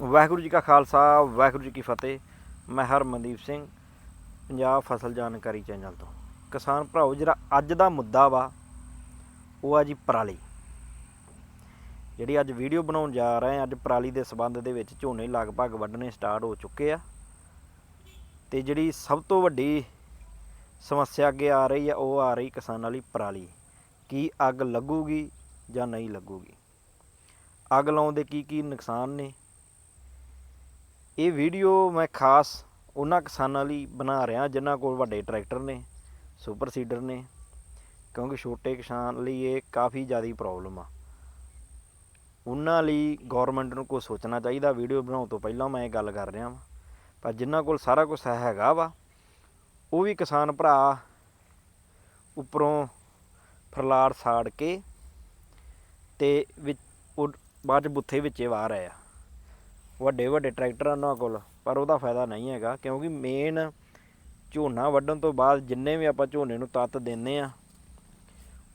ਵਾਹਿਗੁਰੂ ਜੀ ਕਾ ਖਾਲਸਾ, ਵਾਹਿਗੁਰੂ ਜੀ ਕੀ ਫਤਿਹ। ਮੈਂ ਹਰਮਨਦੀਪ ਸਿੰਘ, ਪੰਜਾਬ ਫਸਲ ਜਾਣਕਾਰੀ ਚੈਨਲ ਤੋਂ। ਕਿਸਾਨ ਭਰਾਓ, ਜਿਹੜਾ ਅੱਜ ਦਾ ਮੁੱਦਾ ਵਾ, ਉਹ ਆ ਜੀ ਪਰਾਲੀ। ਜਿਹੜੀ ਅੱਜ ਵੀਡੀਓ ਬਣਾਉਣ ਜਾ ਰਹੇ ਹਾਂ, ਅੱਜ ਪਰਾਲੀ ਦੇ ਸਬੰਧ ਦੇ ਵਿੱਚ ਝੋਨੇ ਲਗਭਗ ਵੱਢਣੇ ਸਟਾਰਟ ਹੋ ਚੁੱਕੇ ਆ। ਤੇ ਜਿਹੜੀ ਸਭ ਤੋਂ ਵੱਡੀ ਸਮੱਸਿਆ ਅੱਗੇ ਆ ਰਹੀ ਆ, ਉਹ ਆ ਰਹੀ ਕਿਸਾਨਾਂ ਲਈ ਪਰਾਲੀ। ਕੀ ਅੱਗ ਲੱਗੂਗੀ ਜਾਂ ਨਹੀਂ ਲੱਗੂਗੀ? ਅੱਗ ਲਾਉਣ ਦੇ ਕੀ ਕੀ ਨੁਕਸਾਨ ਨੇ? ਇਹ ਵੀਡੀਓ ਮੈਂ ਖਾਸ ਉਹਨਾਂ ਕਿਸਾਨਾਂ ਲਈ ਬਣਾ ਰਿਹਾ, ਜਿਨ੍ਹਾਂ ਕੋਲ ਵੱਡੇ ਟਰੈਕਟਰ ਨੇ, ਸੁਪਰ ਸੀਡਰ ਨੇ, ਕਿਉਂਕਿ ਛੋਟੇ ਕਿਸਾਨ ਲਈ ਇਹ ਕਾਫੀ ਜ਼ਿਆਦਾ ਪ੍ਰੋਬਲਮ ਆ। ਉਹਨਾਂ ਲਈ ਗਵਰਨਮੈਂਟ ਨੂੰ ਕੁਝ ਸੋਚਣਾ ਚਾਹੀਦਾ, ਵੀਡੀਓ ਬਣਾਉਣ ਤੋਂ ਪਹਿਲਾਂ ਮੈਂ ਇਹ ਗੱਲ ਕਰ ਰਿਹਾ ਵਾਂ। ਪਰ ਜਿਨ੍ਹਾਂ ਕੋਲ ਸਾਰਾ ਕੁਝ ਹੈਗਾ ਵਾ, ਉਹ ਵੀ ਕਿਸਾਨ ਭਰਾ ਉੱਪਰੋਂ ਫਰਲਾੜ ਸਾੜ ਕੇ ਤੇ ਵਿੱਚ ਬਾਅਦ ਚ ਬੁੱਥੇ ਵਿੱਚੇ ਵਾਹ ਰਹੇ ਆ। ਵੱਡੇ ਵੱਡੇ ਟਰੈਕਟਰ ਆ ਉਹਨਾਂ ਕੋਲ, ਪਰ ਉਹਦਾ ਫਾਇਦਾ ਨਹੀਂ ਹੈਗਾ, ਕਿਉਂਕਿ ਮੇਨ ਝੋਨਾ ਵੱਢਣ ਤੋਂ ਬਾਅਦ ਜਿੰਨੇ ਵੀ ਆਪਾਂ ਝੋਨੇ ਨੂੰ ਤੱਤ ਦਿੰਨੇ ਆ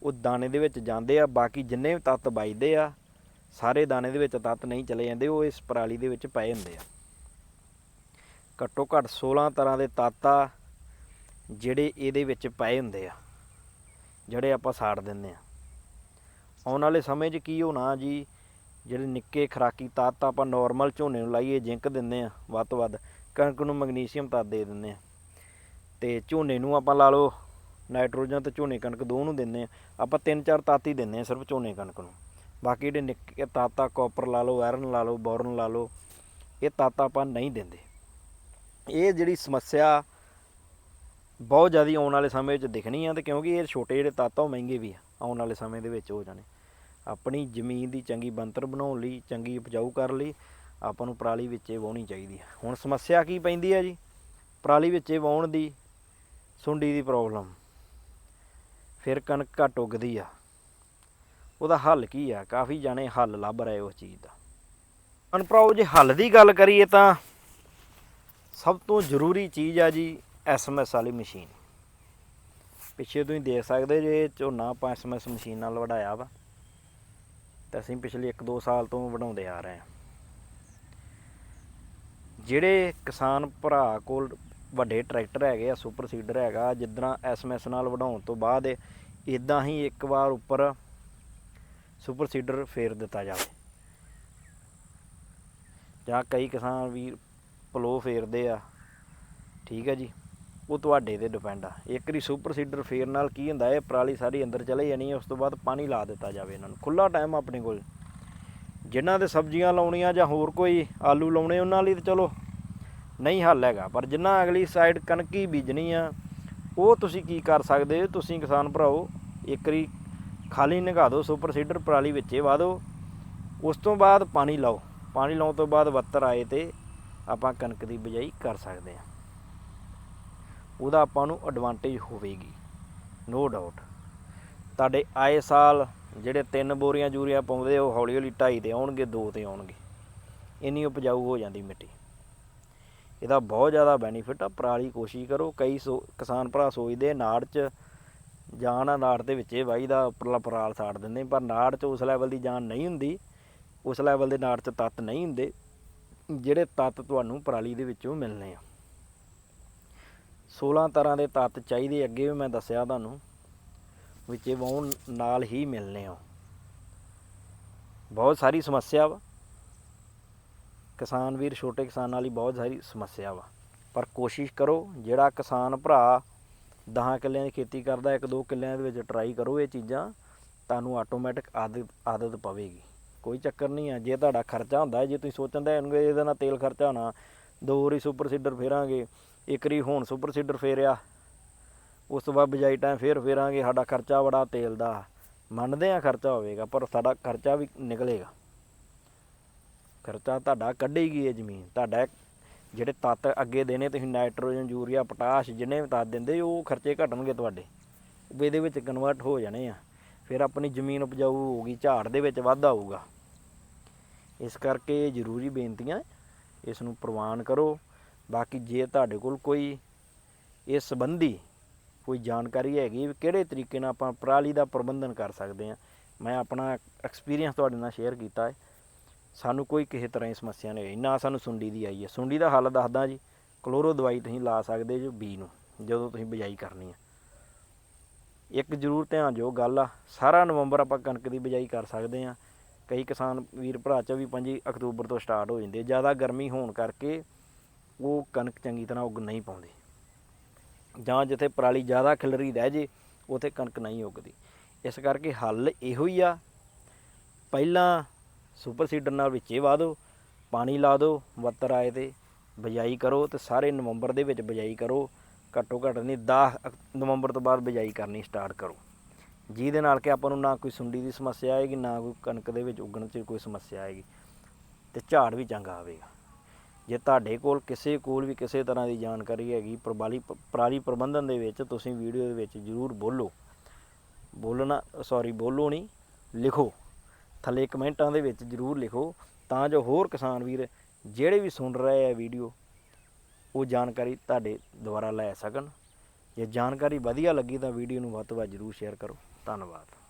ਉਹ ਦਾਣੇ ਦੇ ਵਿੱਚ ਜਾਂਦੇ ਆ, ਬਾਕੀ ਜਿੰਨੇ ਵੀ ਤੱਤ ਵੱਜਦੇ ਆ, ਸਾਰੇ ਦਾਣੇ ਦੇ ਵਿੱਚ ਤੱਤ ਨਹੀਂ ਚਲੇ ਜਾਂਦੇ, ਉਹ ਇਸ ਪਰਾਲੀ ਦੇ ਵਿੱਚ ਪਏ ਹੁੰਦੇ ਆ। ਘੱਟੋ ਘੱਟ 16 ਤਰ੍ਹਾਂ ਦੇ ਤੱਤ ਆ, ਜਿਹੜੇ ਇਹਦੇ ਵਿੱਚ ਪਏ ਹੁੰਦੇ ਆ, ਜਿਹੜੇ ਆਪਾਂ ਸਾੜ ਦਿੰਦੇ ਆ। ਆਉਣ ਵਾਲੇ ਸਮੇਂ 'ਚ ਕੀ ਹੋਣਾ ਜੀ ਜਿਹੜੇ ਨਿੱਕੇ ਖਰਾਕੀ ਤੱਤ ਆਪਾਂ ਨਾਰਮਲ ਝੋਨੇ ਨੂੰ ਲਾਈਏ, ਜ਼ਿੰਕ ਦਿੰਦੇ ਆ ਵੱਧ ਤੋਂ ਵੱਧ ਕਣਕ ਨੂੰ ਮੈਗਨੀਸ਼ੀਅਮ ਤੱਤ ਦੇ ਦਿੰਦੇ ਆ ਤੇ ਝੋਨੇ ਨੂੰ ਆਪਾਂ ਲਾ ਲਓ ਨਾਈਟ੍ਰੋਜਨ ਤੇ ਝੋਨੇ ਕਣਕ ਦੋ ਨੂੰ ਦਿੰਦੇ ਆ ਆਪਾਂ ਤਿੰਨ ਚਾਰ ਤੱਤ ਹੀ ਦਿੰਦੇ ਆ ਸਿਰਫ ਝੋਨੇ ਕਣਕ ਨੂੰ। ਬਾਕੀ ਜਿਹੜੇ ਨਿੱਕੇ ਤੱਤ ਆ ਕਾਪਰ ਲਾ ਲਓ ਆਇਰਨ ਲਾ ਲਓ ਬੋਰਨ ਲਾ ਲਓ, ਇਹ ਤੱਤ ਆਪਾਂ ਨਹੀਂ ਦਿੰਦੇ। ਇਹ ਜਿਹੜੀ ਸਮੱਸਿਆ ਬਹੁਤ ਜ਼ਿਆਦਾ ਆਉਣ ਵਾਲੇ ਸਮੇਂ ਵਿੱਚ ਦਿਖਣੀ ਆ, ਤੇ ਕਿਉਂਕਿ ਇਹ ਛੋਟੇ ਜਿਹੜੇ ਤੱਤ ਆ, ਉਹ ਮਹਿੰਗੇ ਵੀ ਆ, ਆਉਣ ਵਾਲੇ ਸਮੇਂ ਦੇ ਵਿੱਚ ਹੋ ਜਾਣੇ। ਆਪਣੀ ਜ਼ਮੀਨ ਦੀ ਚੰਗੀ ਬਣਤਰ ਬਣਾਉਣ ਲਈ, ਚੰਗੀ ਉਪਜਾਊ ਕਰਨ ਲਈ, ਆਪਾਂ ਨੂੰ ਪਰਾਲੀ ਵਿੱਚੇ ਵਾਉਣੀ ਚਾਹੀਦੀ ਹੈ। ਹੁਣ ਸਮੱਸਿਆ ਕੀ ਪੈਂਦੀ ਹੈ ਜੀ? ਪਰਾਲੀ ਵਿੱਚੇ ਵਾਉਣ ਦੀ ਸੁੰਡੀ ਦੀ ਪ੍ਰੋਬਲਮ। ਫਿਰ ਕਣਕ ਘੱਟ ਉੱਗਦੀ ਆ। ਉਹਦਾ ਹੱਲ ਕੀ ਆ? ਕਾਫੀ ਜਾਣੇ ਹੱਲ ਲੱਭ ਰਹੇ ਉਸ ਚੀਜ਼ ਦਾ। ਅਨਪਰਾਓ ਜੇ ਹੱਲ ਦੀ ਗੱਲ ਕਰੀਏ ਤਾਂ ਸਭ ਤੋਂ ਜ਼ਰੂਰੀ ਚੀਜ਼ ਆ ਜੀ ਐਸਐਮਐਸ ਵਾਲੀ ਮਸ਼ੀਨ। ਪਿੱਛੇ ਤੁਸੀਂ ਦੇਖ ਸਕਦੇ ਜੇ ਝੋਨਾ ਆਪਾਂ ਐਸਐਮਐਸ ਮਸ਼ੀਨ ਨਾਲ ਵਢਾਇਆ ਵਾ। ਤੇ ਅਸੀਂ ਪਿਛਲੇ 1-2 ਸਾਲ ਤੋਂ ਵਢਾਉਂਦੇ ਆ ਰਹੇ ਹਾਂ। ਜਿਹੜੇ ਕਿਸਾਨ ਭਰਾ ਕੋਲ ਵੱਡੇ ਟਰੈਕਟਰ ਹੈਗੇ ਆ, ਸੁਪਰ ਸੀਡਰ ਹੈਗਾ, ਜਿੱਦਾਂ ਐਸਐਮਐਸ ਨਾਲ ਵਢਾਉਣ ਤੋਂ ਬਾਅਦ ਇਦਾਂ ਹੀ ਇੱਕ ਵਾਰ ਉੱਪਰ ਸੁਪਰ ਸੀਡਰ ਫੇਰ ਦਿੱਤਾ ਜਾਵੇ। ਜਾਂ ਕਈ ਕਿਸਾਨ ਵੀ ਪਲੋ ਫੇਰਦੇ ਆ। ਠੀਕ ਹੈ ਜੀ। ਉਹ ਤੁਹਾਡੇ ਤੇ ਡਿਪੈਂਡ ਆ। ਇੱਕ ਵਾਰੀ ਸੁਪਰ ਸੀਡਰ ਫੇਰ ਨਾਲ ਕੀ ਹੁੰਦਾ ਹੈ ਪਰਾਲੀ ਸਾਰੀ ਅੰਦਰ ਚਲੇ ਜਾਣੀ ਹੈ ਉਸ ਤੋਂ ਬਾਅਦ ਪਾਣੀ ਲਾ ਦਿੱਤਾ ਜਾਵੇ ਇਹਨਾਂ ਨੂੰ। ਖੁੱਲਾ ਟਾਈਮ ਆਪਣੇ ਕੋਲ। ਜਿਨ੍ਹਾਂ ਦੇ ਸਬਜ਼ੀਆਂ ਲਾਉਣੀਆਂ ਜਾਂ ਹੋਰ ਕੋਈ ਆਲੂ ਲਾਉਣੇ, ਉਹਨਾਂ ਲਈ ਤਾਂ ਚਲੋ ਨਹੀਂ ਹੱਲ ਹੈਗਾ। ਪਰ ਜਿਨ੍ਹਾਂ ਅਗਲੀ ਸਾਈਡ ਕਣਕੀ ਬੀਜਣੀ ਆ, ਉਹ ਤੁਸੀਂ ਕੀ ਕਰ ਸਕਦੇ ਹੋ? ਤੁਸੀਂ ਕਿਸਾਨ ਭਰਾਓ, ਇੱਕ ਵਾਰੀ ਖਾਲੀ ਨਿਘਾ ਦਿਓ ਸੁਪਰ ਸੀਡਰ ਪਰਾਲੀ ਵਿੱਚੇ ਵਾ ਦਿਓ। ਉਸ ਤੋਂ ਬਾਅਦ ਪਾਣੀ ਲਾਓ। ਪਾਣੀ ਲਾਉਣ ਤੋਂ ਬਾਅਦ ਵੱਤਰ ਆਏ ਤੇ ਆਪਾਂ ਕਣਕ ਦੀ ਬਿਜਾਈ ਕਰ ਸਕਦੇ ਹਾਂ ਉਹਦਾ ਆਪਾਂ ਨੂੰ ਐਡਵਾਂਟੇਜ ਹੋਵੇਗੀ ਨੋ ਡਾਊਟ ਤੁਹਾਡੇ ਆਏ ਸਾਲ ਜਿਹੜੇ ਤਿੰਨ ਬੋਰੀਆਂ ਯੂਰੀਆ ਪਾਉਂਦੇ ਉਹ ਹੌਲੀ ਹੌਲੀ ਢਾਈ ਤੇ ਆਉਣਗੇ, ਦੋ ਤੇ ਆਉਣਗੇ। ਇੰਨੀ ਉਪਜਾਊ ਹੋ ਜਾਂਦੀ ਮਿੱਟੀ। ਇਹਦਾ ਬਹੁਤ ਜ਼ਿਆਦਾ ਬੈਨੀਫਿਟ ਆ, ਪਰਾਲੀ ਕੋਸ਼ਿਸ਼ ਕਰੋ, ਕਈ ਸੋ, ਕਿਸਾਨ ਭਰਾ ਸੋਚਦੇ ਨਾੜ 'ਚ ਜਾਨ ਆ, ਨਾੜ ਦੇ ਵਿੱਚੇ ਵਾਈ ਦਾ ਉੱਪਰਲਾ ਪਰਾਲ ਸਾੜ ਦਿੰਦੇ ਪਰ ਨਾੜ 'ਚ ਉਸ ਲੈਵਲ ਦੀ ਜਾਨ ਨਹੀਂ ਹੁੰਦੀ, ਉਸ ਲੈਵਲ ਦੇ ਨਾੜ 'ਚ ਤੱਤ ਨਹੀਂ ਹੁੰਦੇ, ਜਿਹੜੇ ਤੱਤ ਤੁਹਾਨੂੰ ਪਰਾਲੀ ਦੇ ਵਿੱਚੋਂ ਮਿਲਨੇ ਆ। 16 ਤਰ੍ਹਾਂ ਦੇ ਤੱਤ ਚਾਹੀਦੇ ਅੱਗੇ ਵੀ ਮੈਂ ਦੱਸਿਆ ਤੁਹਾਨੂੰ ਵਿੱਚ ਇਹ ਵਾਉਣ ਨਾਲ ਹੀ ਮਿਲਨੇ ਆ। ਬਹੁਤ ਸਾਰੀ ਸਮੱਸਿਆ ਵਾ। ਕਿਸਾਨ ਵੀਰ, ਛੋਟੇ ਕਿਸਾਨਾਂ ਲਈ ਬਹੁਤ ਸਾਰੀ ਸਮੱਸਿਆ ਵਾ। ਪਰ ਕੋਸ਼ਿਸ਼ ਕਰੋ, ਜਿਹੜਾ ਕਿਸਾਨ ਭਰਾ 10 ਕਿੱਲਿਆਂ ਦੀ ਖੇਤੀ ਕਰਦਾ, ਇੱਕ ਦੋ ਕਿੱਲਿਆਂ ਦੇ ਵਿੱਚ ਟਰਾਈ ਕਰੋ ਇਹ ਚੀਜ਼ਾਂ, ਤੁਹਾਨੂੰ ਆਟੋਮੈਟਿਕ ਆਦਤ ਆਦਤ ਪਵੇਗੀ। ਕੋਈ ਚੱਕਰ ਨਹੀਂ ਆ, ਜੇ ਤੁਹਾਡਾ ਖਰਚਾ ਹੁੰਦਾ, ਜੇ ਤੁਸੀਂ ਸੋਚਦੇ ਹੋਣਗੇ ਇਹਦੇ ਨਾਲ ਤੇਲ ਖਰਚਾ ਹੋਣਾ, ਦੋ ਵਾਰੀ ਸੁਪਰ ਸੀਡਰ ਫੇਰਾਂਗੇ ਇੱਕ ਵਾਰੀ ਹੁਣ ਸੁਪਰ ਸੀਡਰ ਫੇਰਿਆ। ਉਸ ਤੋਂ ਬਾਅਦ ਬਿਜਾਈ ਟਾਈਮ ਫੇਰ ਫੇਰਾਂਗੇ, ਸਾਡਾ ਖਰਚਾ ਬੜਾ ਤੇਲ ਦਾ। ਮੰਨਦੇ ਆ ਖਰਚਾ ਹੋਵੇਗਾ, ਪਰ ਸਾਡਾ ਖਰਚਾ ਵੀ ਨਿਕਲੇਗਾ। ਖਰਚਾ ਤੁਹਾਡਾ ਕੱਢੇਗੀ ਇਹ ਜ਼ਮੀਨ। ਤੁਹਾਡਾ ਜਿਹੜੇ ਤੱਤ ਅੱਗੇ ਦੇਣੇ, ਤੁਸੀਂ ਨਾਈਟ੍ਰੋਜਨ, ਯੂਰੀਆ, ਪੋਟਾਸ਼ ਜਿੰਨੇ ਵੀ ਤੱਤ ਦਿੰਦੇ, ਉਹ ਖਰਚੇ ਘਟਣਗੇ ਤੁਹਾਡੇ। ਇਹਦੇ ਵਿੱਚ ਕਨਵਰਟ ਹੋ ਜਾਣੇ ਆ। ਫਿਰ ਆਪਣੀ ਜ਼ਮੀਨ ਉਪਜਾਊ ਹੋਊਗੀ, ਝਾੜ ਦੇ ਵਿੱਚ ਵਾਧਾ ਹੋਊਗਾ। ਇਸ ਕਰਕੇ ਜ਼ਰੂਰੀ ਬੇਨਤੀਆਂ, ਇਸ ਨੂੰ ਪ੍ਰਵਾਨ ਕਰੋ। ਬਾਕੀ ਜੇ ਤੁਹਾਡੇ ਕੋਲ ਕੋਈ ਇਸ ਸੰਬੰਧੀ ਕੋਈ ਜਾਣਕਾਰੀ ਹੈਗੀ ਵੀ ਕਿਹੜੇ ਤਰੀਕੇ ਨਾਲ ਆਪਾਂ ਪਰਾਲੀ ਦਾ ਪ੍ਰਬੰਧਨ ਕਰ ਸਕਦੇ ਹਾਂ, ਮੈਂ ਆਪਣਾ ਐਕਸਪੀਰੀਅੰਸ ਤੁਹਾਡੇ ਨਾਲ ਸ਼ੇਅਰ ਕੀਤਾ ਹੈ। ਸਾਨੂੰ ਕੋਈ ਕਿਸੇ ਤਰ੍ਹਾਂ ਦੀ ਸਮੱਸਿਆ ਨਹੀਂ ਆਈ, ਨਾ ਸਾਨੂੰ ਸੁੰਡੀ ਦੀ ਆਈ ਹੈ। ਸੁੰਡੀ ਦਾ ਹੱਲ ਦੱਸਦਾ ਜੀ, ਕਲੋਰੋ ਦਵਾਈ ਤੁਸੀਂ ਲਾ ਸਕਦੇ ਜੋ ਬੀ ਨੂੰ, ਜਦੋਂ ਤੁਸੀਂ ਬਿਜਾਈ ਕਰਨੀ ਹੈ। ਇੱਕ ਜ਼ਰੂਰ ਧਿਆਨ ਜੋ ਗੱਲ ਆ, ਸਾਰਾ ਨਵੰਬਰ ਆਪਾਂ ਕਣਕ ਦੀ ਬਿਜਾਈ ਕਰ ਸਕਦੇ ਆ ਕਈ ਕਿਸਾਨ ਵੀਰ ਭਰਾ ਚ ਵੀ 5 ਅਕਤੂਬਰ ਤੋਂ ਸਟਾਰਟ ਹੋ ਜਾਂਦੇ ਜ਼ਿਆਦਾ ਗਰਮੀ ਹੋਣ ਕਰਕੇ ਉਹ ਕਣਕ ਚੰਗੀ ਤਰ੍ਹਾਂ ਉੱਗ ਨਹੀਂ ਪਾਉਂਦੀ। ਜਾਂ ਜਿੱਥੇ ਪਰਾਲੀ ਜ਼ਿਆਦਾ ਖਿਲਰੀ ਰਹਿ ਜੇ, ਉਥੇ ਕਣਕ ਨਹੀਂ ਉੱਗਦੀ। ਇਸ ਕਰਕੇ ਹੱਲ ਇਹੋ ਹੀ ਆ। ਪਹਿਲਾਂ ਸੁਪਰ ਸੀਡਰ ਨਾਲ ਵਿੱਚੇ ਵਾ ਦਿਓ, ਪਾਣੀ ਲਾ ਦਿਓ, ਵੱਤਰ ਆਏ ਤੇ ਬਿਜਾਈ ਕਰੋ ਤੇ ਸਾਰੇ ਨਵੰਬਰ ਦੇ ਵਿੱਚ ਬਿਜਾਈ ਕਰੋ। ਘੱਟੋ ਘੱਟ ਨਹੀਂ 10 ਨਵੰਬਰ ਤੋਂ ਬਾਅਦ ਬਿਜਾਈ ਕਰਨੀ ਸਟਾਰਟ ਕਰੋ। ਜਿਹਦੇ ਨਾਲ ਕਿ ਆਪਾਂ ਨੂੰ ਨਾ ਕੋਈ ਸੁੰਡੀ ਦੀ ਸਮੱਸਿਆ ਆਏਗੀ, ਨਾ ਕੋਈ ਕਣਕ ਦੇ ਵਿੱਚ ਉੱਗਣ 'ਚ ਕੋਈ ਸਮੱਸਿਆ ਆਏਗੀ। ਤੇ ਝਾੜ ਵੀ ਚੰਗਾ ਆਵੇਗਾ। ਜੇ ਤੁਹਾਡੇ ਕੋਲ ਕਿਸੇ ਕੋਲ ਵੀ ਕਿਸੇ ਤਰ੍ਹਾਂ ਦੀ ਜਾਣਕਾਰੀ ਹੈਗੀ, ਪ੍ਰਬਾਲੀ ਪਰਾਲੀ ਪ੍ਰਬੰਧਨ ਦੇ ਵਿੱਚ, ਤੁਸੀਂ ਵੀਡੀਓ ਦੇ ਵਿੱਚ ਜ਼ਰੂਰ ਬੋਲੋ। ਬੋਲਣਾ ਸੌਰੀ ਬੋਲੋ ਨਹੀਂ, ਲਿਖੋ। ਥੱਲੇ ਕਮੈਂਟਾਂ ਦੇ ਵਿੱਚ ਜ਼ਰੂਰ ਲਿਖੋ। ਤਾਂ ਜੋ ਹੋਰ ਕਿਸਾਨ ਵੀਰ ਜਿਹੜੇ ਵੀ ਸੁਣ ਰਹੇ ਆ ਵੀਡੀਓ, ਉਹ ਜਾਣਕਾਰੀ ਤੁਹਾਡੇ ਦੁਆਰਾ ਲੈ ਸਕਣ। ਜੇ ਜਾਣਕਾਰੀ ਵਧੀਆ ਲੱਗੀ ਤਾਂ ਵੀਡੀਓ ਨੂੰ ਵੱਧ ਤੋਂ ਵੱਧ ਜ਼ਰੂਰ ਸ਼ੇਅਰ ਕਰੋ। ਧੰਨਵਾਦ।